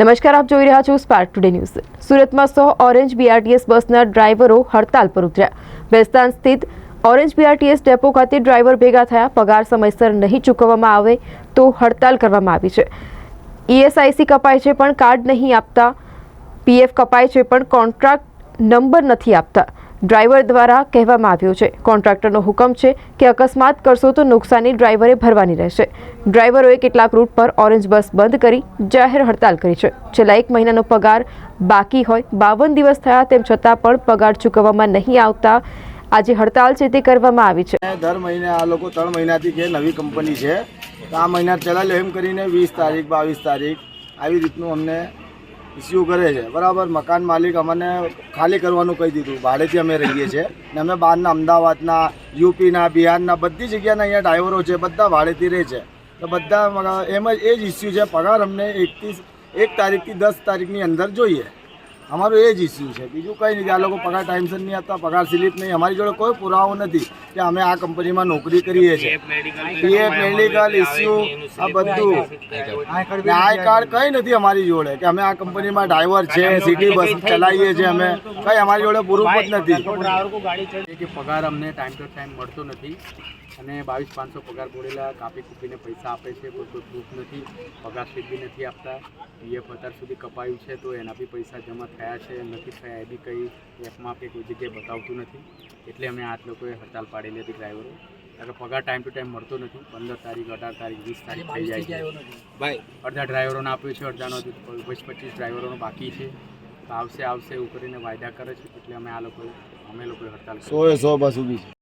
નમસ્કાર, આપ જોઈ રહ્યા છો સ્પાર્ક ટુડે ન્યૂઝ સુરતમાં સો ઓરેન્જ બીઆરટીએસ બસના ડ્રાઈવરો હડતાલ પર ઉતર્યા. બેસ્તાન સ્થિત ઓરેન્જ બીઆરટીએસ ડેપો ખાતે ડ્રાઈવર ભેગા થયા. પગાર સમયસર નહીં ચૂકવવામાં આવે તો હડતાલ કરવામાં આવી છે. ઈએસઆઈસી કપાય છે પણ કાર્ડ નહીં આપતા. પીએફ કપાય છે પણ કોન્ટ્રાક્ટ નંબર નથી આપતા. ડ્રાઈવર દ્વારા કહેવામાં આવ્યું છે. કોન્ટ્રાક્ટરનો હુકમ છે કે અકસ્માત કરશો તો નુકસાની ડ્રાઈવરે ભરવાની રહેશે. ડ્રાઈવરોએ કેટલાક રૂટ પર ઓરેન્જ બસ બંધ કરી જાહેર હડતાલ કરી છે. છેલ્લા એક મહિનાનો પગાર બાકી હોય, બાવન દિવસ થયા તેમ છતાં પણ પગાર ચૂકવવામાં નહીં આવતા આજે હડતાલ છે તે કરવામાં આવી છે. દર મહિને આ લોકો ત્રણ મહિનાથી જે નવી કંપની છે. આ મહિના ચલાવ્યો એમ કરીને વીસ તારીખ, બાવીસ તારીખ આવી રીતનું અમને ઇસ્યુ કરે છે. બરાબર, મકાન માલિક અમને ખાલી કરવાનું કહી દીધું. ભાડેથી અમે રહીએ છીએ. ને અમે બહારના અમદાવાદના, યુપીના, બિહારના બધી જગ્યાના અહીંયા ડ્રાઈવરો છે, બધા ભાડેથી રહે છે. તો બધા એમ જ એ જ ઇસ્યુ છે. પગાર અમને એકથી, એક તારીખથી દસ તારીખની અંદર જોઈએ. અમારું એ જ ઇસ્યુ છે. બીજું કંઈ નહીં આ લોકો પગાર ટાઈમસર નહીં આપતા પગાર સ્લીપ નહીં. અમારી જોડે કોઈ પુરાવો નથી કે અમે આ કંપનીમાં નોકરી કરીએ છીએ. પીએફ મેડિકલ ઇસ્યુ આ બધું. આઈ કાર્ડ કંઈ નથી અમારી જોડે કે અમે આ કંપનીમાં ડ્રાઈવર છે સિટી બસ ચલાવીએ છીએ અમે. કંઈ અમારી જોડે પૂરું જ નથી. કે પગાર અમને ટાઈમ ટુ ટાઈમ મળતો નથી. અને બાવીસ પાંચસો પગાર બોલેલા કાપી કૂપીને પૈસા આપે છે કોઈ કોઈ પ્રૂફ નથી પગાર સ્લીપ બી નથી આપતા. પીએફ અત્યાર સુધી કપાયું છે તો એના બી પૈસા જમા થયા છે નથી થયા એ બી કંઈ એપમાં કે કોઈ જગ્યાએ બતાવતું નથી. એટલે અમે આ લોકોએ હડતાલ પાડેલી હતી ડ્રાઈવરો કારણ કે પગાર ટાઈમ ટુ ટાઈમ મળતો નથી. પંદર તારીખ અઢાર તારીખ વીસ તારીખ થઈ જાય છે. ભાઈ. અડધા ડ્રાઈવરોને આપ્યું છે અડધાનો હજુ વીસ પચીસ ડ્રાઈવરોનો બાકી છે. તો આવશે આવશે એવું કરીને વાયદા કરે છે. એટલે અમે આ લોકો અમે લોકોએ હડતાલ સો એ સો બસ ઊભી છે.